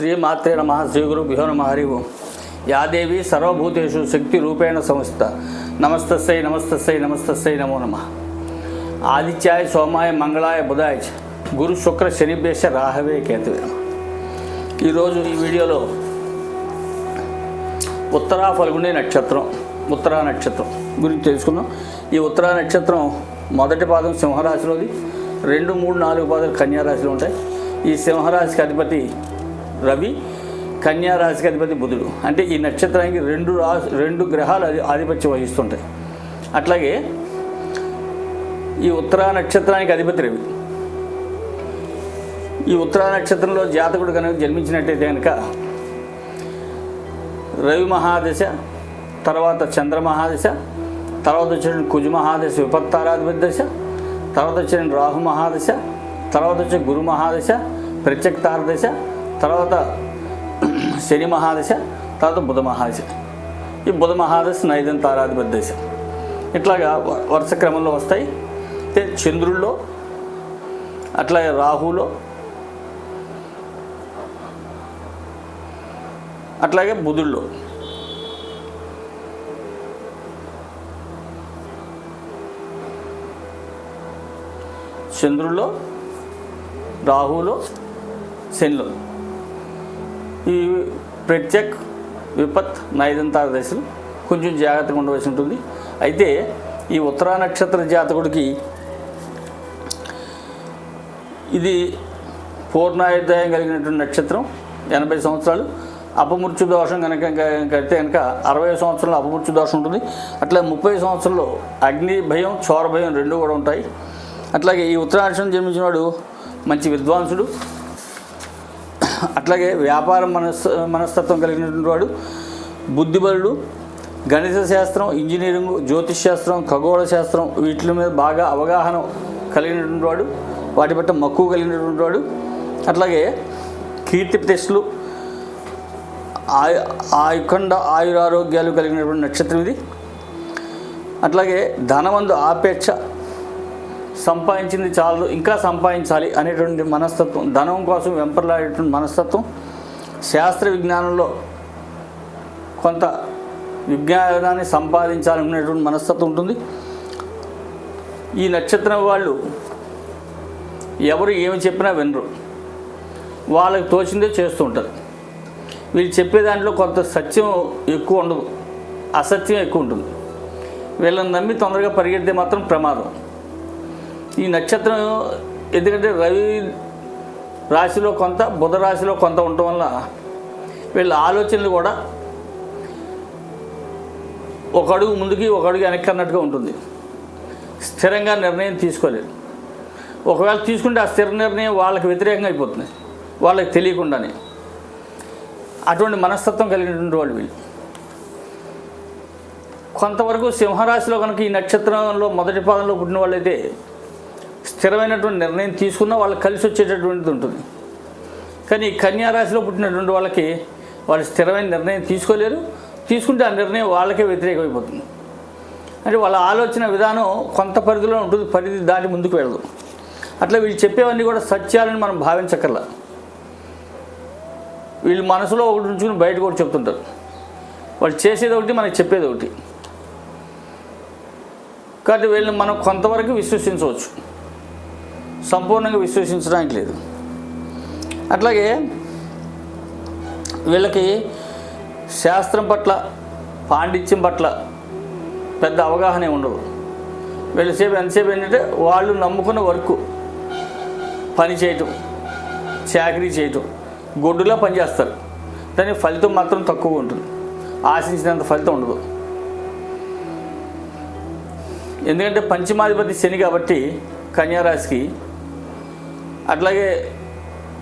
శ్రీమాత్రే నమ శ్రీ గురుభ్యో నమ హరి ఓం. యాదేవి సర్వభూతేషు శక్తి రూపేణ సంస్థ. నమస్తస్సై నమస్తస్సై నమస్తస్సై నమో నమ. ఆదిత్యాయ సోమాయ మంగళాయ బుధాయ గురు శుక్ర శనిభ్యశ రాహవే కేతువే ఈరోజు ఈ వీడియోలో ఉత్తరా ఫల్గుని నక్షత్రం ఉత్తరా నక్షత్రం గురించి తెలుసుకుందాం. ఈ ఉత్తరా నక్షత్రం మొదటి పాదం సింహరాశిలోది రెండు మూడు నాలుగు పాదాలు కన్యారాశిలో ఉంటాయి. ఈ సింహరాశికి అధిపతి రవి కన్యారాశికి అధిపతి బుధుడు. అంటే ఈ నక్షత్రానికి రెండు రాశి రెండు గ్రహాలు అధి- ఆధిపత్యం వహిస్తుంటాయి. అట్లాగే ఈ ఉత్తరా నక్షత్రానికి అధిపతి రవి. ఈ ఉత్తరా నక్షత్రంలో జాతకుడు కనుక జన్మించినట్టయితే కనుక రవి మహాదశ తర్వాత చంద్ర మహాదశ తర్వాత వచ్చిన కుజ మహాదశ విపత్తారాధిపతి దశ తర్వాత వచ్చిన రాహు మహాదశ తర్వాత వచ్చిన గురు మహాదశ ప్రత్యక్తార దశ తర్వాత శని మహాదశ తర్వాత బుధ మహాదశ. ఈ బుధ మహాదశ నైదం తారాధిపతి దశ. ఇట్లాగా వ- వరుస క్రమంలో వస్తాయి. అయితే చంద్రుల్లో అట్లాగే రాహులో అట్లాగే బుధుల్లో. చంద్రుల్లో రాహులో శనిలో. ఈ ప్రత్యక్ విపత్ నైదంతార దశలు కొంచెం జాగ్రత్తగా ఉండవలసి ఉంటుంది. అయితే ఈ ఉత్తరా నక్షత్ర జాతకుడికి ఇది పూర్ణాయుధాయం కలిగినటువంటి నక్షత్రం ఎనభై సంవత్సరాలు. అపమృత్యు దోషం కనుక కడితే కనుక అరవై సంవత్సరంలో అపమృత్యు దోషం ఉంటుంది. అట్లా ముప్పై సంవత్సరంలో అగ్ని భయం చోర భయం రెండు కూడా ఉంటాయి. అట్లాగే ఈ ఉత్తరాక్షరం జన్మించిన వాడు మంచి విద్వాంసుడు. అట్లాగే వ్యాపార మనస్ మనస్తత్వం కలిగినటువంటి వాడు బుద్ధిబలుడు గణిత శాస్త్రం ఇంజనీరింగ్ జ్యోతిష్ శాస్త్రం ఖగోళ శాస్త్రం వీటి మీద బాగా అవగాహన కలిగినటువంటి వాడు వాటి పట్ల మక్కువ కలిగినటువంటి వాడు. అట్లాగే కీర్తి ప్రతిష్టలు ఆయు ఆయుఖండ ఆయురారోగ్యాలు కలిగినటువంటి నక్షత్రం ఇది. అట్లాగే ధనమందు ఆపేక్ష సంపాదించింది చాలు ఇంకా సంపాదించాలి అనేటువంటి మనస్తత్వం ధనం కోసం వెంపర్లాడేటువంటి మనస్తత్వం శాస్త్ర విజ్ఞానంలో కొంత విజ్ఞానాన్ని సంపాదించాలనుకునేటువంటి మనస్తత్వం ఉంటుంది. ఈ నక్షత్రం వాళ్ళు ఎవరు ఏమి చెప్పినా వినరు. వాళ్ళకి తోచిందే చేస్తూ ఉంటారు. వీళ్ళు చెప్పే దాంట్లో కొంత సత్యం ఎక్కువ ఉండదు అసత్యం ఎక్కువ ఉంటుంది. వీళ్ళని నమ్మి తొందరగా పరిగెడితే మాత్రం ప్రమాదం. ఈ నక్షత్రం ఎందుకంటే రవి రాశిలో కొంత బుధ రాశిలో కొంత ఉండటం వల్ల వీళ్ళ ఆలోచనలు కూడా ఒక అడుగు ముందుకి ఒక అడుగు వెనక్కి అన్నట్టుగా ఉంటుంది. స్థిరంగా నిర్ణయం తీసుకోలేరు ఒకవేళ తీసుకుంటే ఆ స్థిర నిర్ణయం వాళ్ళకి వ్యతిరేకంగా అయిపోతుంది. వాళ్ళకి తెలియకుండానే. అటువంటి మనస్తత్వం కలిగినటువంటి వాళ్ళు వీళ్ళు. కొంతవరకు సింహరాశిలో కనుక ఈ నక్షత్రంలో మొదటి పాదంలో పుట్టిన వాళ్ళైతే స్థిరమైనటువంటి నిర్ణయం తీసుకున్న వాళ్ళకి కలిసి వచ్చేటటువంటిది ఉంటుంది. కానీ ఈ పుట్టినటువంటి వాళ్ళకి వాళ్ళు స్థిరమైన నిర్ణయం తీసుకోలేరు. తీసుకుంటే ఆ నిర్ణయం వాళ్ళకే వ్యతిరేకమైపోతుంది. అంటే వాళ్ళ ఆలోచన విధానం కొంత పరిధిలో ఉంటుంది పరిధి దాటి ముందుకు వెళ్ళదు. అట్లా వీళ్ళు చెప్పేవన్నీ కూడా సత్యాలని మనం భావించక్కర్లా వీళ్ళు మనసులో ఒకటి ఉంచుకుని బయట కూడా చెప్తుంటారు. వాళ్ళు చేసేది ఒకటి మనకి చెప్పేది ఒకటి. కాబట్టి వీళ్ళని మనం కొంతవరకు విశ్వసించవచ్చు. సంపూర్ణంగా విశ్వసించడానికి లేదు. అట్లాగే వీళ్ళకి శాస్త్రం పట్ల పాండిత్యం పట్ల పెద్ద అవగాహన ఏమి ఉండదు వీళ్ళసేపు ఎంతసేపు ఏంటంటే వాళ్ళు నమ్ముకున్న వర్క్ పని చేయటం చాకరీ చేయటం గొడ్డులా పనిచేస్తారు దాని ఫలితం మాత్రం తక్కువ ఉంటుంది. ఆశించినంత ఫలితం ఉండదు. ఎందుకంటే పంచమాధిపతి శని కాబట్టి కన్యారాశికి అట్లాగే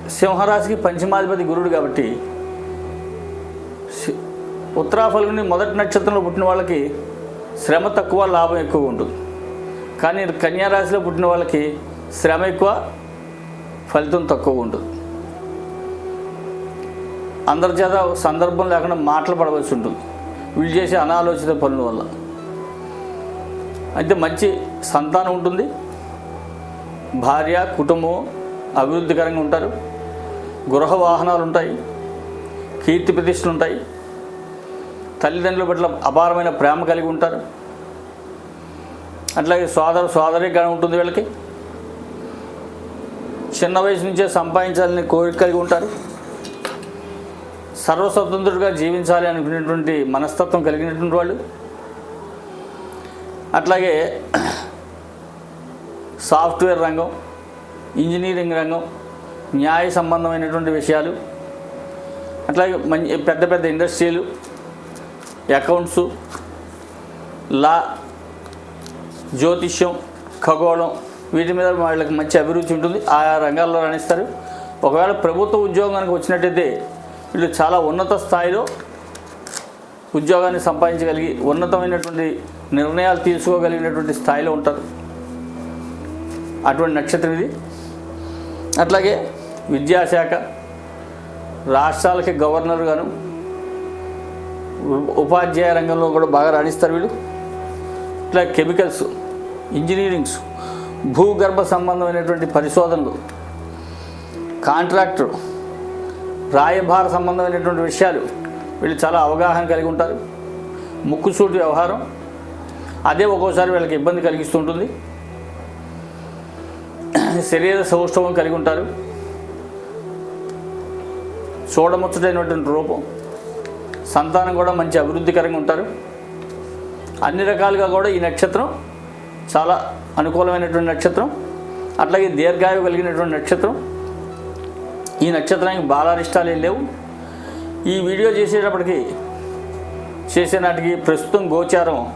సింహరాశికి పంచమాధిపతి గురుడు కాబట్టి సి- ఉత్తరాఫలుని మొదటి నక్షత్రంలో పుట్టిన వాళ్ళకి శ్రమ తక్కువ లాభం ఎక్కువ ఉంటుంది. కానీ కన్యారాశిలో పుట్టిన వాళ్ళకి శ్రమ ఎక్కువ ఫలితం తక్కువ ఉంటుంది. అందరి చేత సందర్భం లేకుండా మాటలు పడవలసి ఉంటుంది. వీళ్ళు చేసే అనాలోచిత పనుల వల్ల. అయితే మంచి సంతానం ఉంటుంది. భార్య కుటుంబం అభివృద్ధికరంగా ఉంటారు. గృహ వాహనాలు ఉంటాయి కీర్తి ప్రతిష్టలు ఉంటాయి తల్లిదండ్రుల పట్ల అపారమైన ప్రేమ కలిగి ఉంటారు. అట్లాగే సోదర సోదరిగా ఉంటుంది వీళ్ళకి. చిన్న వయసు నుంచే సంపాదించాలని కోరిక కలిగి ఉంటారు. సర్వస్వతంత్రుడిగా జీవించాలి అనుకునేటువంటి మనస్తత్వం కలిగినటువంటి వాళ్ళు. అట్లాగే సాఫ్ట్వేర్ రంగం. ఇంజనీరింగ్ రంగం న్యాయ సంబంధమైనటువంటి విషయాలు అట్లాగే మంచి పెద్ద పెద్ద ఇండస్ట్రీలు అకౌంట్స్ లా జ్యోతిష్యం ఖగోళం వీటి మీద వాళ్ళకి మంచి అభిరుచి ఉంటుంది. ఆయా రంగాల్లో రాణిస్తారు. ఒకవేళ ప్రభుత్వ ఉద్యోగానికి వచ్చినట్టయితే వీళ్ళు చాలా ఉన్నత స్థాయిలో ఉద్యోగాన్ని సంపాదించగలిగి ఉన్నతమైనటువంటి నిర్ణయాలు తీసుకోగలిగినటువంటి స్థాయిలో ఉంటారు. అటువంటి నక్షత్రం ఇది. అట్లాగే విద్యాశాఖ రాష్ట్రాలకి గవర్నర్ గాను ఉపాధ్యాయ రంగంలో కూడా బాగా రాణిస్తారు వీళ్ళు. ఇట్లా కెమికల్స్ ఇంజనీరింగ్స్ భూగర్భ సంబంధమైనటువంటి పరిశోధనలు కాంట్రాక్టర్ రాయభార సంబంధమైనటువంటి విషయాలు వీళ్ళు చాలా అవగాహన కలిగి ఉంటారు. ముక్కుసూటి వ్యవహారం అదే ఒక్కోసారి వీళ్ళకి ఇబ్బంది కలిగిస్తుంటుంది శరీర సౌష్ఠవం కలిగి ఉంటారు. చూడముచ్చటైనటువంటి రూపం సంతానం కూడా మంచి అభివృద్ధికరంగా ఉంటారు. అన్ని రకాలుగా కూడా ఈ నక్షత్రం చాలా అనుకూలమైనటువంటి నక్షత్రం. అట్లాగే దీర్ఘాయువు కలిగినటువంటి నక్షత్రం. ఈ నక్షత్రానికి బాలారిష్టాలు ఏం లేవు. ఈ వీడియో చేసేటప్పటికి చేసే నాటికి ప్రస్తుతం గోచారం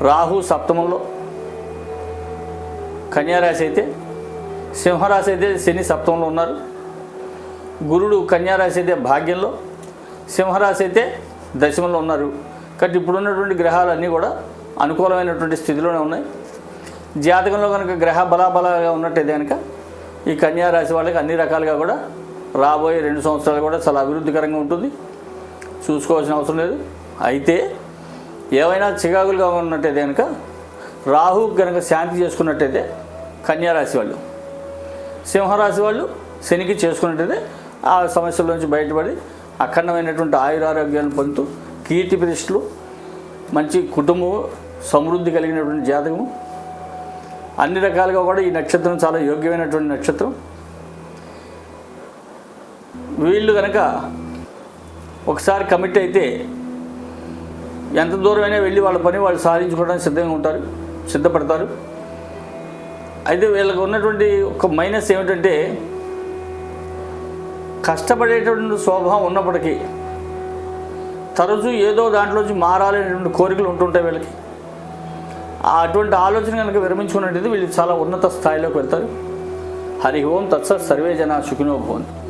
రాహు సప్తమంలో కన్యారాశి అయితే సింహరాశి అయితే శని సప్తంలో ఉన్నారు. గురుడు కన్యారాశి అయితే భాగ్యంలో సింహరాశి అయితే దశమంలో ఉన్నారు. కాబట్టి ఇప్పుడున్నటువంటి గ్రహాలన్నీ కూడా అనుకూలమైనటువంటి స్థితిలోనే ఉన్నాయి. జాతకంలో కనుక గ్రహ బలాబలాగా ఉన్నట్టయితే కనుక ఈ కన్యారాశి వాళ్ళకి అన్ని రకాలుగా కూడా రాబోయే రెండు సంవత్సరాలు కూడా చాలా అభివృద్ధికరంగా ఉంటుంది. చూసుకోవాల్సిన అవసరం లేదు. అయితే ఏవైనా చికాకులుగా ఉన్నట్టయితే కనుక రాహు కనుక శాంతి చేసుకున్నట్టయితే కన్యారాశి వాళ్ళు సింహరాశి వాళ్ళు శనికి చేసుకున్నట్టయితే ఆ సమస్యల నుంచి బయటపడి అఖండమైనటువంటి ఆయురారోగ్యాన్ని పొందుతూ కీర్తి ప్రతిష్టలు మంచి కుటుంబం సమృద్ధి కలిగినటువంటి జాతకము. అన్ని రకాలుగా కూడా ఈ నక్షత్రం చాలా యోగ్యమైనటువంటి నక్షత్రం. వీళ్ళు కనుక ఒకసారి కమిట్ అయితే ఎంత దూరమైనా వెళ్ళి వాళ్ళ పని వాళ్ళు సాధించుకోవడానికి సిద్ధంగా ఉంటారు. సిద్ధపడతారు. అయితే వీళ్ళకి ఉన్నటువంటి ఒక మైనస్ ఏమిటంటే కష్టపడేటువంటి స్వభావం ఉన్నప్పటికీ తరచూ ఏదో దాంట్లోంచి మారాలనేటువంటి కోరికలు ఉంటుంటాయి వీళ్ళకి. అటువంటి ఆలోచన కనుక విరమించుకున్నట్టయితే వీళ్ళు చాలా ఉన్నత స్థాయిలోకి వెళ్తారు. హరి ఓం తత్సత్ సర్వే జన సుఖినో భవంతు.